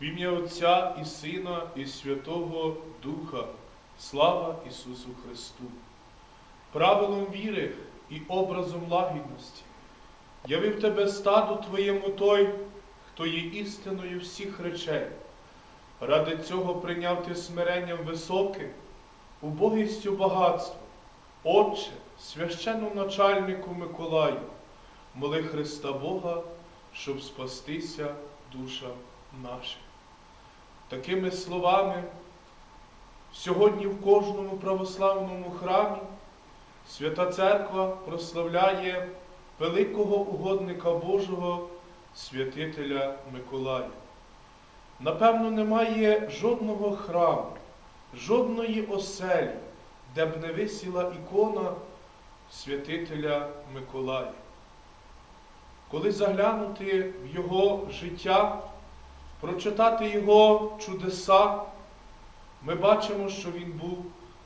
В ім'я Отця і Сина, і Святого Духа. Слава Ісусу Христу! Правилом віри і образом лагідності явив тебе стаду твоєму той, хто є істиною всіх речей. Ради цього прийняв ти смиренням високим, убогістю багатство. Отче, священному начальнику Миколаю, моли Христа Бога, щоб спастися душам нашим. Такими словами, сьогодні в кожному православному храмі Свята Церква прославляє великого угодника Божого, святителя Миколая. Напевно, немає жодного храму, жодної оселі, де б не висіла ікона святителя Миколая. Коли заглянути в його життя, прочитати його чудеса, ми бачимо, що він був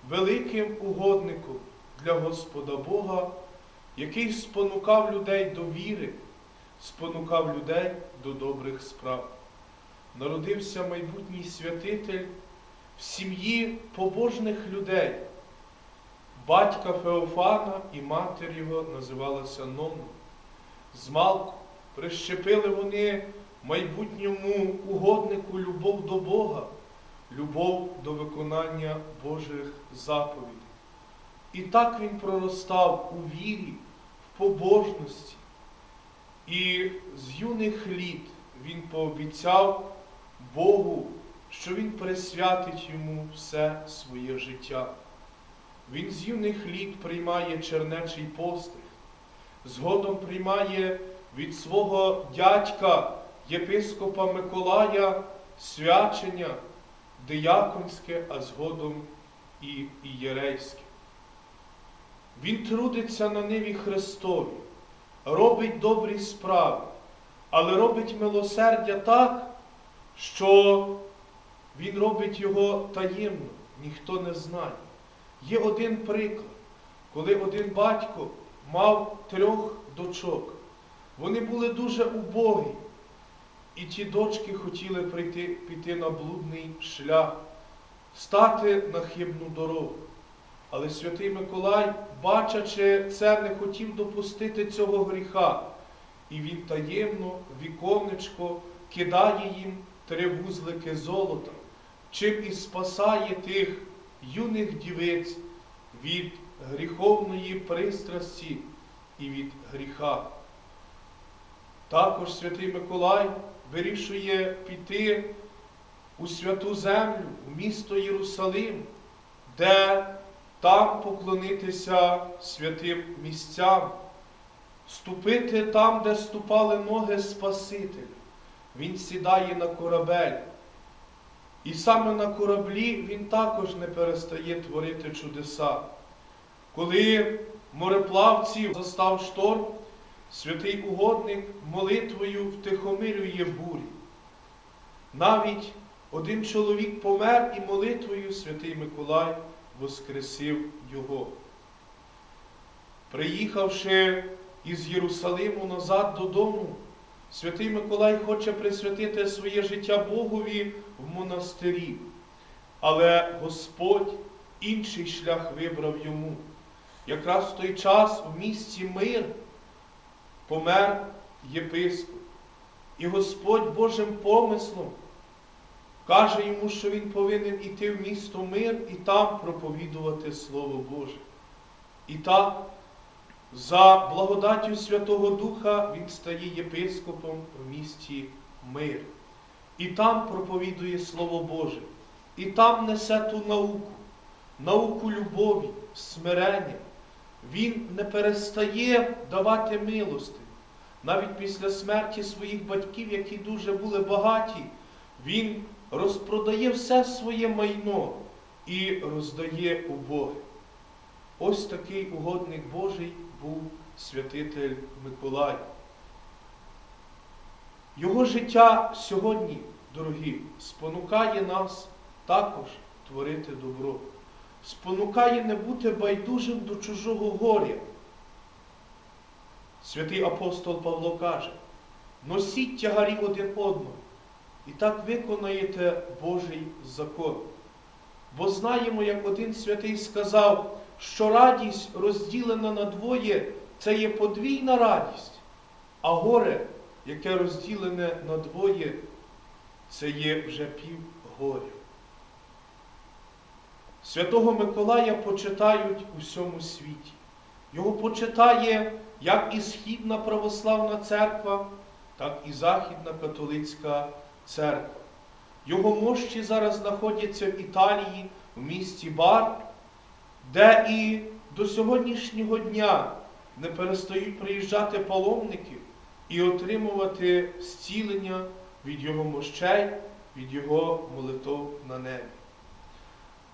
великим угодником для Господа Бога, який спонукав людей до віри, спонукав людей до добрих справ. Народився майбутній святитель в сім'ї побожних людей. Батька Феофана і матір його називалася Нонна. Змалку прищепили вони майбутньому угоднику любов до Бога, любов до виконання Божих заповідей. І так він проростав у вірі, в побожності. І з юних літ він пообіцяв Богу, що він присвятить йому все своє життя. Він з юних літ приймає чернечий постиг, згодом приймає від свого дядька, єпископа Миколая, свячення дияконське, а згодом і ієрейське. Він трудиться на ниві Христові, робить добрі справи, але робить милосердя так, що він робить його таємно, ніхто не знає. Є один приклад, коли один батько мав трьох дочок. Вони були дуже убогі, і ті дочки хотіли прийти, піти на блудний шлях, стати на хибну дорогу. Але святий Миколай, бачачи це, не хотів допустити цього гріха. І він таємно, віконечко, кидає їм три вузлики золота, чим і спасає тих юних дівиць від гріховної пристрасті і від гріха. Також святий Миколай вирішує піти у святу землю, у місто Єрусалим, де там поклонитися святим місцям, ступити там, де ступали ноги Спасителя. Він сідає на корабель. І саме на кораблі він також не перестає творити чудеса. Коли мореплавців застав шторм, святий угодник молитвою втихомирює бурі. Навіть один чоловік помер і молитвою святий Миколай воскресив його. Приїхавши із Єрусалиму назад додому, святий Миколай хоче присвятити своє життя Богові в монастирі, але Господь інший шлях вибрав йому. Якраз в той час в місті мир помер єпископ. І Господь Божим помислом каже йому, що він повинен іти в місто мир і там проповідувати Слово Боже. І так, за благодаттю Святого Духа він стає єпископом в місті Мир. І там проповідує Слово Боже. І там несе ту науку, науку любові, смирення. Він не перестає давати милости. Навіть після смерті своїх батьків, які дуже були багаті, він розпродає все своє майно і роздає убогим. Ось такий угодник Божий був святитель Миколай. Його життя сьогодні, дорогі, спонукає нас також творити добро, спонукає не бути байдужим до чужого горя. Святий апостол Павло каже, носіть тягарі один одного, і так виконаєте Божий закон. Бо знаємо, як один святий сказав, що радість розділена на двоє це є подвійна радість, а горе, яке розділене на двоє, це є вже пів горя. Святого Миколая почитають у всьому світі. Його почитає як і Східна православна церква, так і Західна католицька церква. Його мощі зараз знаходяться в Італії, в місті Бар, де і до сьогоднішнього дня не перестають приїжджати паломники і отримувати зцілення від його мощей, від його молитов на небі.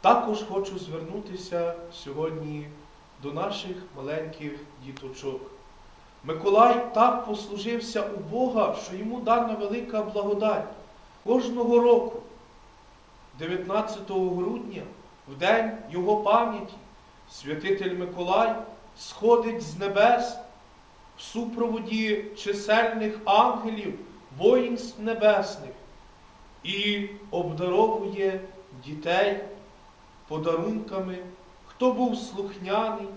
Також хочу звернутися сьогодні до наших маленьких діточок. Миколай так послужився у Бога, що йому дана велика благодать. Кожного року, 19 грудня, в день його пам'яті, святитель Миколай сходить з небес в супроводі чисельних ангелів, воїнств небесних і обдаровує дітей подарунками, хто був слухняний,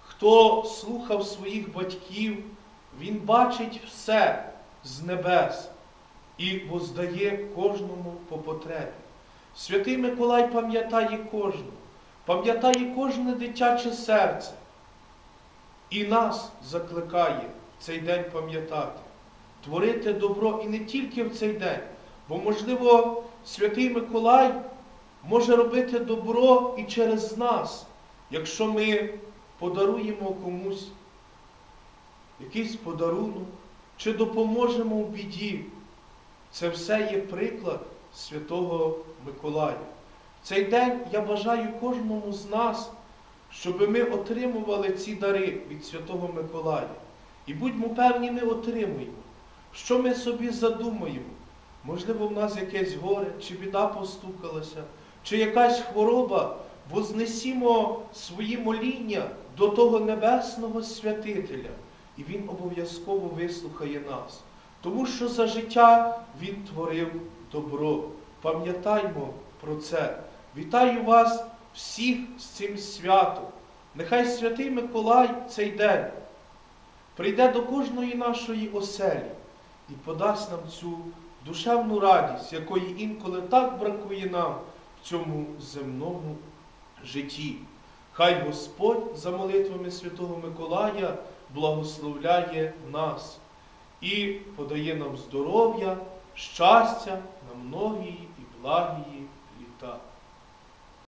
хто слухав своїх батьків, він бачить все з небес і воздає кожному по потребі. Святий Миколай пам'ятає кожного, пам'ятає кожне дитяче серце і нас закликає в цей день пам'ятати, творити добро і не тільки в цей день, бо, можливо, святий Миколай може робити добро і через нас, якщо ми подаруємо комусь якийсь подарунок чи допоможемо в біді. Це все є приклад Святого Миколая. В Цей день я бажаю кожному з нас, щоб ми отримували ці дари від Святого Миколая. І будьмо певні, ми отримуємо. Що ми собі задумаємо? Можливо, в нас якесь горе, чи біда постукалася, чи якась хвороба, вознесімо свої моління до того небесного святителя, і він обов'язково вислухає нас. Тому що за життя він творив добро. Пам'ятаймо про це. Вітаю вас всіх з цим святом. Нехай святий Миколай цей день прийде до кожної нашої оселі і подасть нам цю душевну радість, якої інколи так бракує нам в цьому земному житті. Хай Господь за молитвами Святого Миколая благословляє нас і подає нам здоров'я, щастя на многії і благії літа.